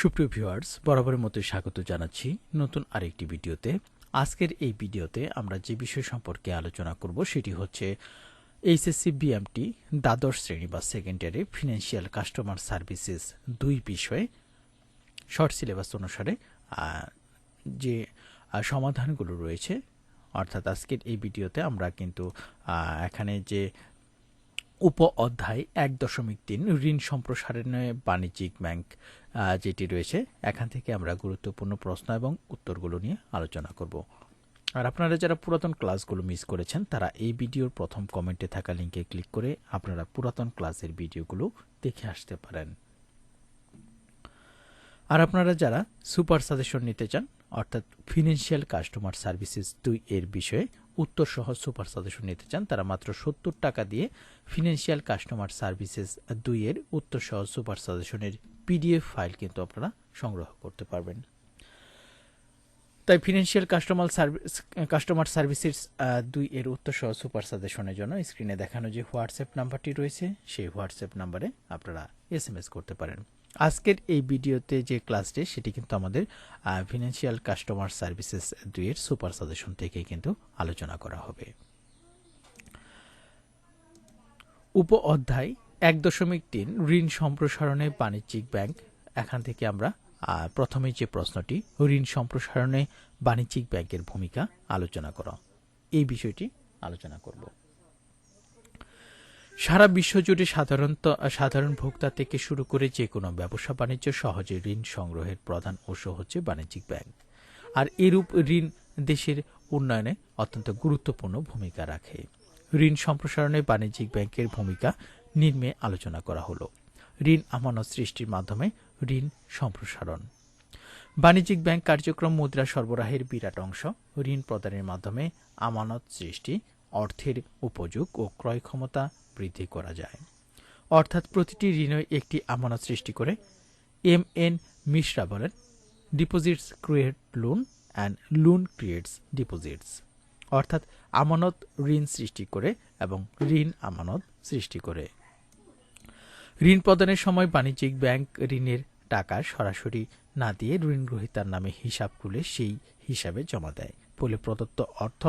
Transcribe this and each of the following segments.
সুপ্রিয় ভিউয়ার্স, বরাবরের মতো স্বাগত জানাচ্ছি নতুন আরেকটি ভিডিওতে। আজকের এই ভিডিওতে আমরা যে বিষয় সম্পর্কে আলোচনা করব সেটি হচ্ছে এইচএসসি বিএমটি দ্বাদশ শ্রেণি বা সেকেন্ড ইয়ারে ফিনান্সিয়াল কাস্টমার সার্ভিসেস দুই বিষয়ে শর্ট সিলেবাস অনুসারে যে সমাধানগুলো রয়েছে, অর্থাৎ আজকের এই ভিডিওতে আমরা কিন্তু এখানে যে উপ অধ্যায় এক দশমিক তিন ঋণ সম্প্রসারণে বাণিজ্যিক ব্যাংক যেটি রয়েছে। এখান থেকে আমরা গুরুত্বপূর্ণ প্রশ্ন এবং উত্তরগুলো নিয়ে আলোচনা করব। আর আপনারা যারা পুরাতন ক্লাসগুলো মিস করেছেন, তারা এই ভিডিওর প্রথম কমেন্টে থাকা লিঙ্কে ক্লিক করে আপনারা পুরাতন ক্লাসের ভিডিওগুলো দেখে আসতে পারেন। আর আপনারা যারা সুপার সাজেশন নিতে চান, অর্থাৎ ফিনান্সিয়াল কাস্টমার সার্ভিসেস দুই এর বিষয়ে উত্তর সহ সুপার সাজেশন নিতে চান, তারা মাত্র সত্তর টাকা দিয়ে ফিনান্সিয়াল কাস্টমার সার্ভিসেস দুইয়ের উত্তর সহ সুপার সাজেশনের পিডিএফ ফাইল কিন্তু আপনারা সংগ্রহ করতে পারবেন। তাই financial customer service, customer services দুই এর উত্তর সহ সুপার সাজেশনের জন্য স্ক্রিনে দেখানো যে হোয়াটসঅ্যাপ নাম্বারটি রয়েছে, সেই হোয়াটসঅ্যাপ নাম্বারে আপনারা এস করতে পারেন। আজকের এই ভিডিওতে যে ক্লাসটি, সেটি কিন্তু আমাদের ফিনান্সিয়াল কাস্টমার সার্ভিসেস দুইয়ের সুপার সাজেশন থেকে কিন্তু আলোচনা করা হবে। উপ অধ্যায় এক দশমিক তিন, ঋণ সম্প্রসারণে বাণিজ্যিক ব্যাংক। এখান থেকে আমরা প্রথমে যে প্রশ্নটি, ঋণ সম্প্রসারণে বাণিজ্যিক ব্যাংকের ভূমিকা আলোচনা করা। এই বিষয়টি আলোচনা করব। সারা বিশ্বজুড়ে সাধারণত, সাধারণ ভোক্তা থেকে শুরু করে যে কোনো ব্যবসা বাণিজ্য সহজে ঋণ সংগ্রহের প্রধান উৎস হচ্ছে বাণিজ্যিক ব্যাংক। আর এরূপ ঋণ দেশের উন্নয়নে অত্যন্ত গুরুত্বপূর্ণ ভূমিকা রাখে। ঋণ সম্প্রসারণে বাণিজ্যিক ব্যাংকের ভূমিকা নিম্নে আলোচনা করা হলো। ঋণ আমানত সৃষ্টির মাধ্যমে ঋণ সম্প্রসারণ। বাণিজ্যিক ব্যাংক কার্যক্রম মুদ্রা সরবরাহের বিরাট অংশ ঋণ প্রদানের মাধ্যমে আমানত সৃষ্টি, অর্থের উপযোগ ও ক্রয় ক্ষমতা বৃদ্ধি করা যায়। অর্থাৎ প্রতিটি ঋণই একটি আমানত সৃষ্টি করে। এম এন মিশ্রা বলেন deposits create loan and loan creates deposits অর্থাৎ আমানত ঋণ সৃষ্টি করে এবং ঋণ আমানত সৃষ্টি করে। ঋণ প্রদানের সময় বাণিজ্যিক ব্যাংক ঋণের টাকা সরাসরি না দিয়ে ঋণ গ্রহীতার নামে হিসাব খুলে সেই হিসাবে জমা দেয়। ফলে প্রদত্ত অর্থ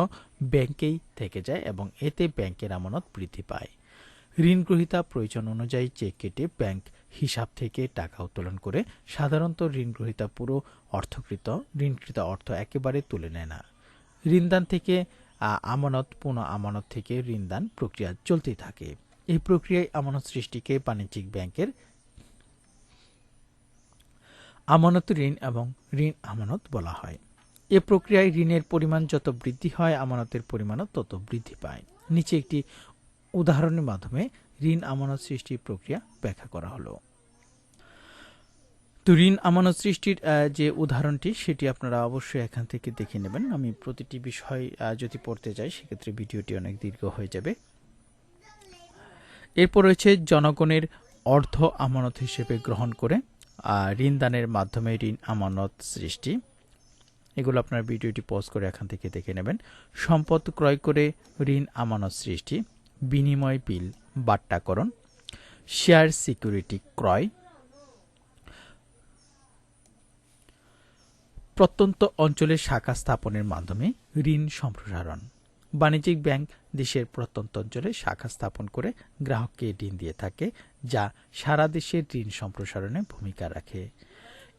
ব্যাংকেই থেকে যায় এবং এতে ব্যাংকের আমানত বৃদ্ধি পায়। ঋণ গ্রহীতা প্রয়োজন অনুযায়ী চেক কেটে ব্যাংক হিসাব থেকে টাকা উত্তোলন করে সাধারণত ঋণ গ্রহীতা পুরো অর্থকৃত, ঋণকৃত অর্থ একেবারে তুলে নেয় না। ঋণদান থেকে আমানত, পুনঃ আমানত থেকে ঋণদান প্রক্রিয়া চলতেই থাকে। এই প্রক্রিয়ায় আমানত সৃষ্টিকে বাণিজ্যিক ব্যাংকের আমানত ঋণ এবং ঋণ আমানত বলা হয়। এ প্রক্রিয়ায় ঋণের পরিমাণ যত বৃদ্ধি হয়, আমানতের পরিমাণও তত বৃদ্ধি পায়। নিচে একটি উদাহরণের মাধ্যমে ঋণ আমানত সৃষ্টির প্রক্রিয়া ব্যাখ্যা করা হলো। তো ঋণ আমানত সৃষ্টির যে উদাহরণটি সেটি আপনারা অবশ্যই এখান থেকে দেখে নেবেন। আমি প্রতিটি বিষয় যদি পড়তে যাই সেক্ষেত্রে ভিডিওটি অনেক দীর্ঘ হয়ে যাবে। এরপর রয়েছে জনগণের অর্থ আমানত হিসেবে গ্রহণ করে আহ, ঋণদানের মাধ্যমে ঋণ আমানত সৃষ্টি। এগুলো আপনার ভিডিওটি পজ করে এখান থেকে দেখে নেবেন। সম্পদ ক্রয় করে ঋণ আমানত সৃষ্টি। বিনিময় বিল, বাট্টাকরণ, শেয়ার সিকিউরিটি ক্রয়, প্রত্যন্ত অঞ্চলে শাখা স্থাপনের মাধ্যমে ঋণ সম্প্রসারণ। বাণিজ্যিক ব্যাংক দেশের প্রত্যন্ত অঞ্চলে শাখা স্থাপন করে গ্রাহককে ঋণ দিয়ে থাকে, যা সারা দেশের ঋণ সম্প্রসারণে ভূমিকা রাখে।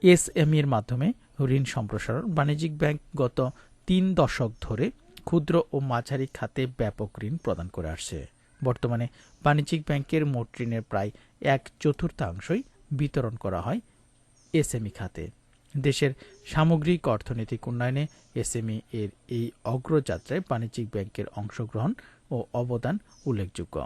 এসএমই এর মাধ্যমে ঋণ সম্প্রসারণ বাণিজ্যিক ব্যাংক গত তিন দশক ধরে ক্ষুদ্র ও মাঝারি খাতে ব্যাপক ঋণ প্রদান করে আসছে। বর্তমানে বাণিজ্যিক ব্যাংকের মোট ঋণের প্রায় এক চতুর্থাংশই বিতরণ করা হয় এসএমই খাতে। দেশের সামগ্রিক অর্থনৈতিক উন্নয়নে এসএমই এর এই অগ্রযাত্রায় বাণিজ্যিক ব্যাংকের অংশগ্রহণ ও অবদান উল্লেখযোগ্য।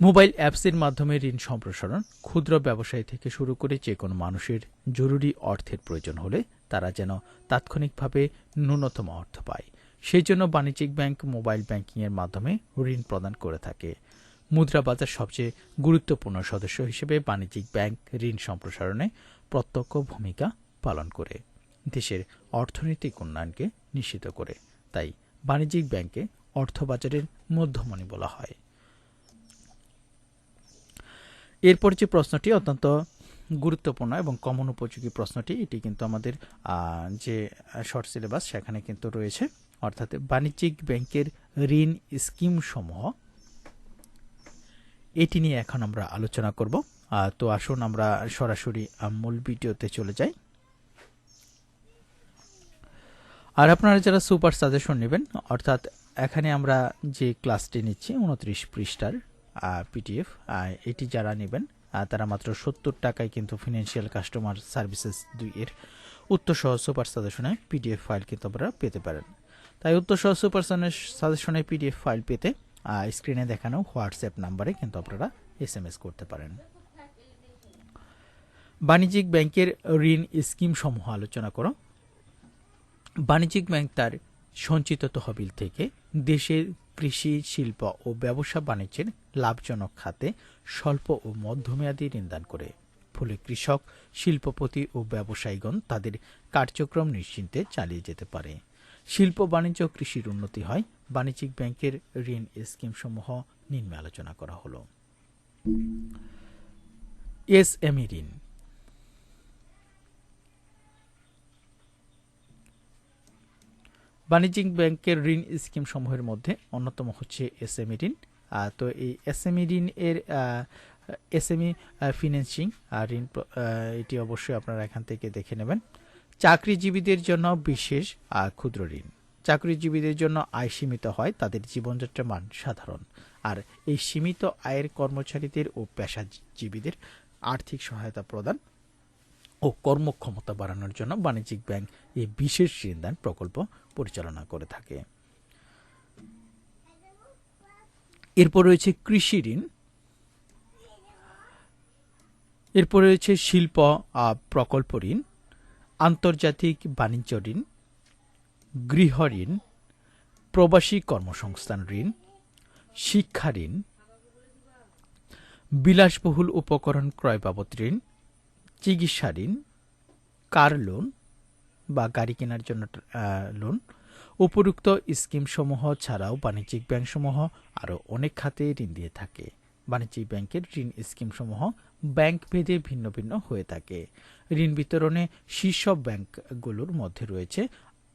মোবাইল অ্যাপসের মাধ্যমে ঋণ সম্প্রসারণ, ক্ষুদ্র ব্যবসায়ী থেকে শুরু করে যে কোনো মানুষের জরুরি অর্থের প্রয়োজন হলে তারা যেন তাৎক্ষণিকভাবে ন্যূনতম অর্থ পায়। সেই জন্য বাণিজ্যিক ব্যাংক মোবাইল ব্যাংকিংয়ের মাধ্যমে ঋণ প্রদান করে থাকে। মুদ্রা বাজার সবচেয়ে গুরুত্বপূর্ণ সদস্য হিসেবে বাণিজ্যিক ব্যাংক ঋণ সম্প্রসারণে প্রত্যক্ষ ভূমিকা পালন করে। দেশের অর্থনৈতিক উন্নয়নকে নিশ্চিত করে। তাই বাণিজ্যিক ব্যাংকে অর্থবাজারের মধ্যমণি বলা হয়। এরপর যে প্রশ্নটি অত্যন্ত গুরুত্বপূর্ণ এবং কমন উপযোগী প্রশ্নটি, এটি কিন্তু আমাদের যে শর্ট সিলেবাস সেখানে কিন্তু রয়েছে। অর্থাৎ বাণিজ্যিক ব্যাংকের ঋণ স্কিম সমূহ এটি নিয়ে এখন আমরা আলোচনা করব। তো আসুন আমরা সরাসরি মূল ভিডিওতে চলে যাই। আর আপনারা যারা সুপার সাজেশন নেবেন, অর্থাৎ এখানে আমরা যে ক্লাসটি নিচ্ছি, উনত্রিশ পৃষ্ঠার পিডিএফ এটি যারা নেবেন তারা মাত্র সত্তর টাকায় কিন্তু ফিনান্সিয়াল কাস্টমার সার্ভিসেস দুই এর উত্তর সহ সুপার সাজেশনে পিডিএফ ফাইল কিন্তু আপনারা পেতে পারেন। তাই উত্তর সহ সুপার সাজেশনে পিডিএফ ফাইল পেতে স্ক্রিনে দেখানো হোয়াটসঅ্যাপ নাম্বারে কিন্তু আপনারা এস করতে পারেন। বাণিজ্যিক ব্যাংকের ঋণ স্কিম সমূহ আলোচনা করো। বাণিজ্যিক ব্যাংক তার সঞ্চিত তহবিল থেকে দেশের কৃষি, শিল্প ও ব্যবসা বাণিজ্যের লাভজনক খাতে স্বল্প ও মধ্যমেয়াদী ঋণদান করে। ফলে কৃষক, শিল্পপতি ও ব্যবসায়ীগণ তাদের কার্যক্রম নিশ্চিন্তে চালিয়ে যেতে পারে। শিল্প, বাণিজ্য কৃষির উন্নতি হয়। বাণিজ্যিক ব্যাংকের ঋণ স্কিমসমূহ নিম্নে আলোচনা করা হলো। এসএমই ঋণ। বাণিজ্যিক ব্যাংকের ঋণ স্কিম সমূহের মধ্যে অন্যতম হচ্ছে এসএমই ঋণ। তো এই এসএমই ঋণ এর এসএমই ফিন্যান্সিং ঋণ এটি অবশ্যই আপনারা এখান থেকে দেখে নেবেন। চাকরিজীবীদের জন্য বিশেষ আহ, ক্ষুদ্র ঋণ। চাকরিজীবীদের জন্য আয় সীমিত হয় তাদের জীবনযাত্রার মান সাধারণ। আর এই সীমিত আয়ের কর্মচারীদের ও পেশাজীবীদের আর্থিক সহায়তা প্রদান ও কর্মক্ষমতা বাড়ানোর জন্য বাণিজ্যিক ব্যাংক এই বিশেষ ঋণদান প্রকল্প পরিচালনা করে থাকে। এরপর রয়েছে কৃষি ঋণ। এরপর রয়েছে শিল্প প্রকল্প ঋণ। আন্তর্জাতিক বাণিজ্য ঋণ, গৃহ ঋণ, প্রবাসী কর্মসংস্থান ঋণ, শিক্ষা ঋণ, বিলাসবহুল উপকরণ ক্রয় বাবদ ঋণ, চিকিৎসা ঋণ, কার লোন বা গাড়ি কেনার জন্য লোন, উপরুক্ত স্কিমসমূহ ছাড়াও বাণিজ্যিক ব্যাংকসমূহ আরও অনেক খাতে ঋণ দিয়ে থাকে। বাণিজ্যিক ব্যাংকের ঋণ স্কিমসমূহ ব্যাংক ভেদে ভিন্ন ভিন্ন হয়ে থাকে। ঋণ বিতরণে শীর্ষ ব্যাংকগুলোর মধ্যে রয়েছে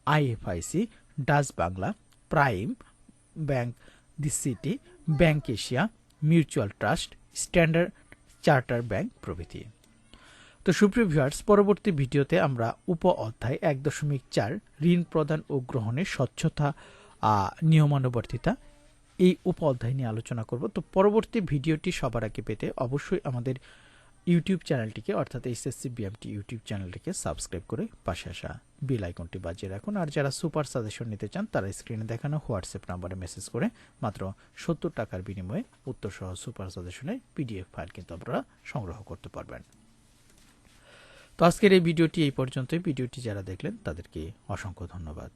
IFIC, Dutch Bangla, prime bank, the city, bank Asia, mutual trust, standard charter bank প্রভৃতি। তো সুপ্রিয় ভিউয়ার্স, পরবর্তী ভিডিওতে আমরা উপ অধ্যায় এক দশমিক চার ঋণ প্রদান ও গ্রহণের স্বচ্ছতা নিয়মানুবর্তিতা এই উপ অধ্যায় নিয়ে আলোচনা করব। তো পরবর্তী ভিডিওটি সবার আগে পেতে অবশ্যই আমাদের ইউটিউব চ্যানেলটিকে, অর্থাৎ এইচএসসি বিএমটি ইউটিউব চ্যানেলটিকে সাবস্ক্রাইব করে পাশে আসা বেল আইকনটি বাজিয়ে রাখুন। আর যারা সুপার সাজেশন নিতে চান, তারা স্ক্রিনে দেখানো হোয়াটসঅ্যাপ নাম্বারে মেসেজ করে মাত্র সত্তর টাকার বিনিময়ে উত্তর সহ সুপার সাজেশনের পিডিএফ ফাইল কিন্তু আপনারা সংগ্রহ করতে পারবেন। তো আজকের এই ভিডিওটি এই পর্যন্তই। ভিডিওটি যারা দেখলেন, তাদেরকে অসংখ্য ধন্যবাদ।